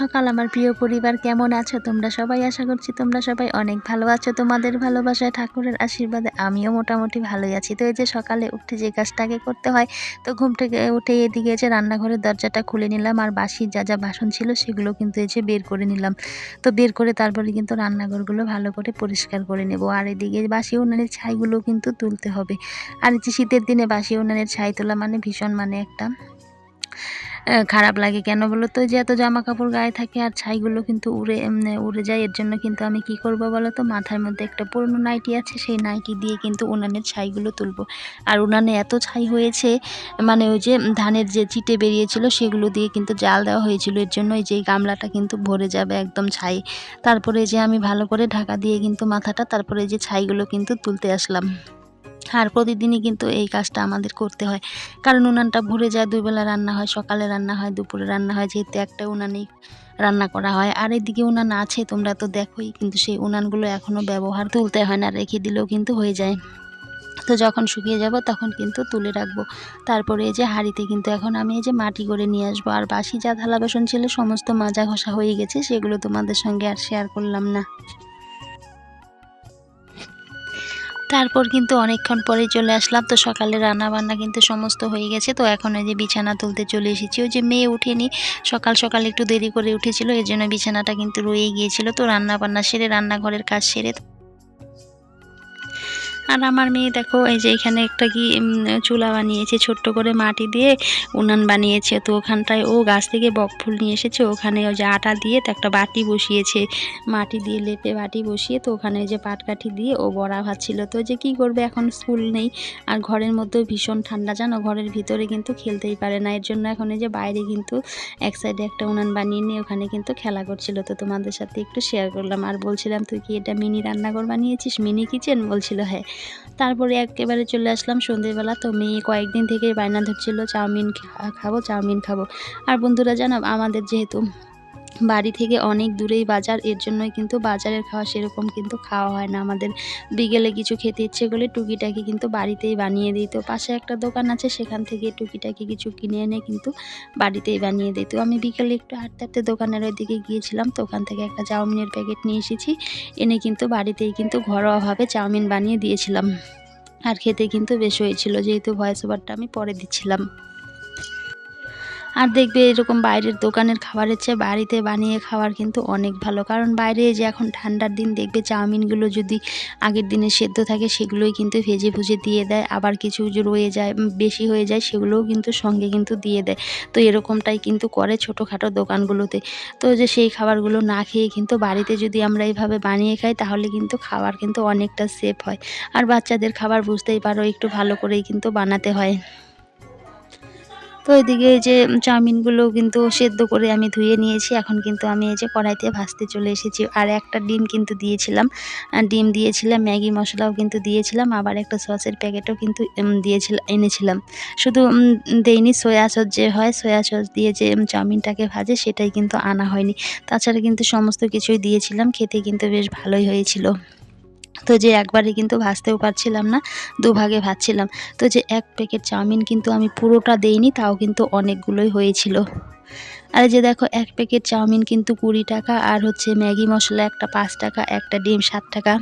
সকাল, আমার প্রিয় পরিবার, কেমন আছো তোমরা সবাই? আশা করছি তোমরা সবাই অনেক ভালো আছো। তোমাদের ভালোবাসায়, ঠাকুরের আশীর্বাদে আমিও মোটামুটি ভালোই আছি। তো এই যে সকালে উঠে যে কাজটাকে করতে হয়, তো ঘুম থেকে উঠে এদিকে যে রান্নাঘরের দরজাটা খুলে নিলাম আর বাসি যা যা বাসন ছিল সেগুলো কিন্তু এই যে বের করে নিলাম। তো বের করে তারপরে কিন্তু রান্নাঘরগুলো ভালো করে পরিষ্কার করে নেব। আর এদিকে বাসি উনানের ছাইগুলো কিন্তু তুলতে হবে। আর যে শীতের দিনে বাসি উনানের ছাই তোলা মানে ভীষণ মানে একটা খারাপ লাগে কেন বলো তো? যে এত জামা কাপড় গায়ে থাকে আর ছাইগুলো কিন্তু উড়ে উড়ে যায়, এর জন্য কিন্তু আমি কি করব বলো তো? মাথার মধ্যে একটা পুরনো নাইটি আছে, সেই নাইটি দিয়ে কিন্তু উনানের ছাইগুলো তুলবো। আর উনানে এত ছাই হয়েছে মানে ওই যে ধানের যে চিটে বেরিয়েছিল, সেগুলো দিয়ে কিন্তু জাল দেওয়া হয়েছিল। এর জন্য এই যে গামলাটা কিন্তু ভরে যাবে একদম ছাই। তারপরে যে আমি ভালো করে ঢাকা দিয়ে কিন্তু মাথাটা, তারপরে যে ছাইগুলো কিন্তু তুলতে আসলাম। আর প্রতিদিনই কিন্তু এই কাজটা আমাদের করতে হয়। কারণ উনানটা ভরে যায় দুবেলা রান্না হয়, সকালে রান্না হয়, দুপুরে রান্না হয়, যেহেতু একটা উনানেই রান্না করা হয়। আর এদিকে উনান আছে, তোমরা তো দেখোই, কিন্তু সেই উনানগুলো এখনও ব্যবহার তুলতে হয় না, রেখে দিলেও কিন্তু হয়ে যায়। তো যখন শুকিয়ে যাব, তখন কিন্তু তুলে রাখব। তারপরে এই যে হাঁড়িতে কিন্তু এখন আমি এই যে মাটি করে নিয়ে আসব। আর বাসি যা থালা বাসন ছিল, সমস্ত মাজা ঘষা হয়ে গেছে, সেগুলো তোমাদের সঙ্গে আর শেয়ার করলাম না। তারপর কিন্তু অনেকক্ষণ পরে চলে আসলাম। তো সকালে রান্না বান্না কিন্তু সমস্ত হয়ে গেছে। তো এখন ওই যে বিছানা তুলতে চলে এসেছি। ওই যে মেয়ে উঠেনি। সকাল সকাল একটু দেরি করে উঠেছিল। এর জন্য বিছানাটা কিন্তু রয়ে গিয়েছিল। তো রান্না বান্না সেরে, রান্নাঘরের কাজ সেরে আর আমার মেয়ে দেখো, এই যে এখানে একটা কি চুলা বানিয়েছে ছোট্ট করে মাটি দিয়ে, উনান বানিয়েছে। তো ওখানটায় ও গাছ থেকে বক ফুল নিয়ে এসেছে, ওখানে ওই যে আটা দিয়ে তো একটা বাটি বসিয়েছে। মাটি দিয়ে লেপে বাটি বসিয়ে তো ওখানে যে পাটকাঠি দিয়ে ও বড়া ভাজছিল। তো যে কি করবে, এখন স্কুল নেই। আর ঘরের মধ্যেও ভীষণ ঠান্ডা, জানো? ঘরের ভিতরে কিন্তু খেলতেই পারে না। এর জন্য এখন যে বাইরে কিন্তু এক সাইডে একটা উনান বানিয়ে নিয়ে ওখানে কিন্তু খেলা করছিল। তো তোমাদের সাথে একটু শেয়ার করলাম। আর বলছিলাম, তুই কি এটা মিনি রান্নাঘর বানিয়েছিস? মিনি কিচেন বলছিল হ্যাঁ। তারপরে একেবারে চলে আসলাম সন্ধেবেলা। তো মেয়ে কয়েকদিন থেকে বায়না ধরছিল, চাউমিন খাব চাউমিন খাব। আর বন্ধুরা জানো, আমাদের যেহেতু বাড়ি থেকে অনেক দূরেই বাজার, এর জন্যই কিন্তু বাজারের খাওয়া সেরকম কিন্তু খাওয়া হয় না। আমাদের বিকেলে কিছু খেতে ইচ্ছে করলে টুকিটাকি কিন্তু বাড়িতেই বানিয়ে দিই। তো পাশে একটা দোকান আছে, সেখান থেকে টুকিটাকি কিছু কিনে এনে কিন্তু বাড়িতেই বানিয়ে দিই। তো আমি বিকেলে একটু হাঁটতে হাঁটতে দোকানের ওই দিকে গিয়েছিলাম, তো ওখান থেকে একটা চাউমিনের প্যাকেট নিয়ে এসেছি। এনে কিন্তু বাড়িতেই কিন্তু ঘরোয়াভাবে চাউমিন বানিয়ে দিয়েছিলাম। আর খেতে কিন্তু বেশ হয়েছিল, যেহেতু ভয়েস ওভারটা আমি পরে দিচ্ছিলাম। আর দেখবে এরকম বাইরের দোকানের খাবারের চেয়ে বাড়িতে বানিয়ে খাওয়ার কিন্তু অনেক ভালো। কারণ বাইরে যে এখন ঠান্ডার দিন, দেখবে চাউমিনগুলো যদি আগের দিনে সেদ্ধ থাকে, সেগুলোই কিন্তু ভেজে ভুজে দিয়ে দেয়। আবার কিছু রয়ে যায় বেশি হয়ে যায়, সেগুলোও কিন্তু সঙ্গে কিন্তু দিয়ে দেয়। তো এরকমটাই কিন্তু করে ছোটোখাটো দোকানগুলোতে। তো যে সেই খাবারগুলো না খেয়ে কিন্তু বাড়িতে যদি আমরা এইভাবে বানিয়ে খাই, তাহলে কিন্তু খাবার কিন্তু অনেকটা সেফ হয়। আর বাচ্চাদের খাবার বুঝতেই পারো, একটু ভালো করেই কিন্তু বানাতে হয়। তো এদিকে এই যে চাউমিনগুলো কিন্তু সেদ্ধ করে আমি ধুয়ে নিয়েছি, এখন কিন্তু আমি এই যে কড়াইতে ভাজতে চলে এসেছি। আর একটা ডিম কিন্তু দিয়েছিলাম ডিম দিয়েছিলাম, ম্যাগি মশলাও কিন্তু দিয়েছিলাম, আবার একটা সসের প্যাকেটও কিন্তু দিয়েছিলাম এনেছিলাম। শুধু দেইনি সয়া সস যে হয়, সয়া সস দিয়ে যে চাউমিনটাকে ভাজে সেটাই কিন্তু আনা হয়নি। তাছাড়া কিন্তু সমস্ত কিছুই দিয়েছিলাম, খেতে কিন্তু বেশ ভালোই হয়েছিল। তো যে একবারে কিন্তু ভাজতেও পারছিলাম না, দুভাগে ভাজছিলাম। তো যে এক প্যাকেট চাউমিন কিন্তু আমি পুরোটা দেইনি, তাও কিন্তু অনেকগুলোই হয়েছিল। আর যে দেখো, এক প্যাকেট চাউমিন কিন্তু কুড়ি টাকা, আর হচ্ছে ম্যাগি মশলা একটা পাঁচ টাকা, একটা ডিম সাত টাকা।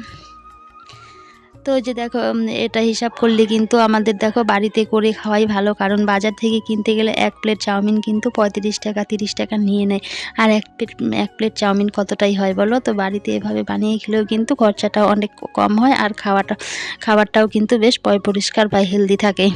তো যে দেখো এটা হিসাব করলে কিন্তু আমাদের দেখো বাড়িতে করে খাওয়াই ভালো। কারণ বাজার থেকে কিনতে গেলে এক প্লেট চাউমিন কিন্তু পঁয়ত্রিশ টাকা, তিরিশ টাকা নিয়ে নেয়। আর এক প্লেট এক প্লেট চাউমিন কতটাই হয় বলো? তো বাড়িতে এভাবে বানিয়ে খেলেও কিন্তু খরচাটা অনেক কম হয়। আর খাওয়াটা, খাবারটাও কিন্তু বেশ পয় পরিষ্কার বা হেলদি থাকে।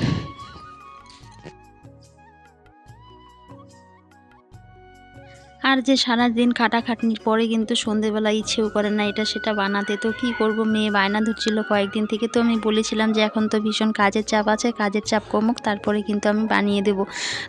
আর যে সারা সারাদিন খাটাখাটনির পরে কিন্তু সন্ধেবেলা ইচ্ছেও করে না এটা সেটা বানাতে, তো কি করব? মেয়ে বায়না ধরছিল কয়েকদিন থেকে, তো আমি বলেছিলাম যে এখন তো ভীষণ কাজের চাপ আছে, কাজের চাপ কমুক, তারপরে কিন্তু আমি বানিয়ে দেব।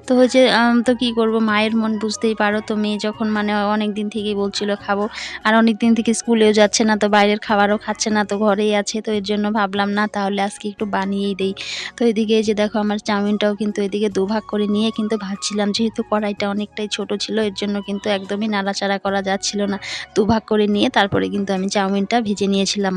তো হচ্ছে তো কি করব? মায়ের মন বুঝতেই পারো, তো মেয়ে যখন মানে অনেক দিন থেকেই বলছিল খাব, আর অনেক দিন থেকে স্কুলেও যাচ্ছে না, তো বাইরের খাবারও খাচ্ছে না, তো ঘরেই আছে, তো এর জন্য ভাবলাম না, তাহলে আজকে একটু বানিয়েই দেই। তো এদিকে যে দেখো, আমার চাউমিনটাও কিন্তু এদিকে দুভাগ করে নিয়ে কিন্তু ভাজছিলাম, যেহেতু কড়াইটা অনেকটাই ছোট ছিল, এর জন্য কিন্তু একদমই নাড়াচাড়া করা যাচ্ছিল না। দুভাগ করে নিয়ে তারপরে কিন্তু আমি চাউমিনটা ভেজে নিয়েছিলাম।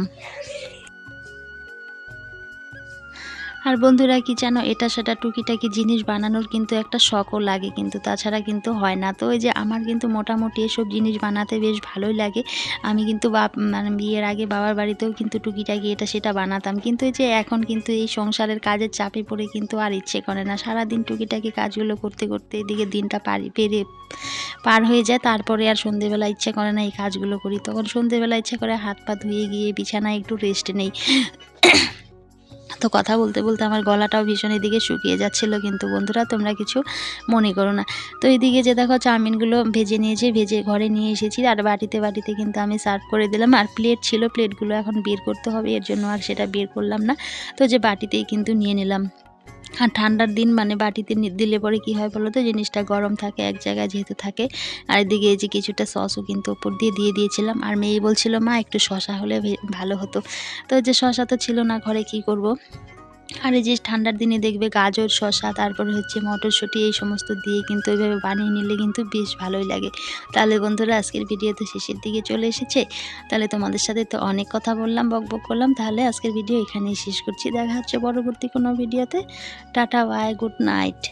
আর বন্ধুরা কি জানো, এটা সেটা টুকিটাকি জিনিস বানানোর কিন্তু একটা শখও লাগে কিন্তু, তাছাড়া কিন্তু হয় না। তো ওই যে আমার কিন্তু মোটামুটি এসব জিনিস বানাতে বেশ ভালোই লাগে। আমি কিন্তু বাপ মানে বিয়ের আগে বাবার বাড়িতেও কিন্তু টুকিটাকি এটা সেটা বানাতাম। কিন্তু এই যে এখন কিন্তু এই সংসারের কাজের চাপে পড়ে কিন্তু আর ইচ্ছে করে না। সারাদিন টুকিটাকি কাজগুলো করতে করতে এদিকে দিনটা পারি, পেরে পার হয়ে যায়, তারপরে আর সন্ধেবেলা ইচ্ছে করে না এই কাজগুলো করি। তখন সন্ধেবেলা ইচ্ছে করে হাত পা ধুয়ে গিয়ে বিছানায় একটু রেস্ট নেই। তো কথা বলতে বলতে আমার গলাটাও ভীষণ এদিকে শুকিয়ে যাচ্ছিল, কিন্তু বন্ধুরা তোমরা কিছু মনে করো না। তো এদিকে যে দেখো চাউমিনগুলো ভেজে নিয়েছি, ভেজে ঘরে নিয়ে এসেছি, আর বাটিতে বাটিতে কিন্তু আমি সার্ভ করে দিলাম। আর প্লেট ছিল, প্লেটগুলো এখন বের করতে হবে, এর জন্য আর সেটা বের করলাম না। তো যে বাটিতেই কিন্তু নিয়ে নিলাম। আর ঠান্ডার দিন মানে বাটিতে দিলে পরে কি হয় বলো তো? জিনিসটা গরম থাকে, এক জায়গায় যেহেতু থাকে। আর এদিকে এই যে কিছুটা সসও কিন্তু ওপর দিয়ে দিয়ে দিয়েছিলাম। আর মেয়ে বলছিল, মা, একটু শশা হলে ভালো হতো। তো যে শশা তো ছিল না, ঘরে কি করব। আর এই যে ঠান্ডার দিনে দেখবে গাজর শশা তারপরে হচ্ছে মটরশুঁটি, এই সমস্ত দিয়ে কিন্তু ওইভাবে বানিয়ে নিলে কিন্তু বেশ ভালোই লাগে। তাহলে বন্ধুরা, আজকের ভিডিও তো শেষের দিকে চলে এসেছে। তাহলে তোমাদের সাথে তো অনেক কথা বললাম বক বক করলাম। তাহলে আজকের ভিডিও এখানেই শেষ করছি। দেখা হচ্ছে পরবর্তী কোনো ভিডিওতে টাটা বাই গুড নাইট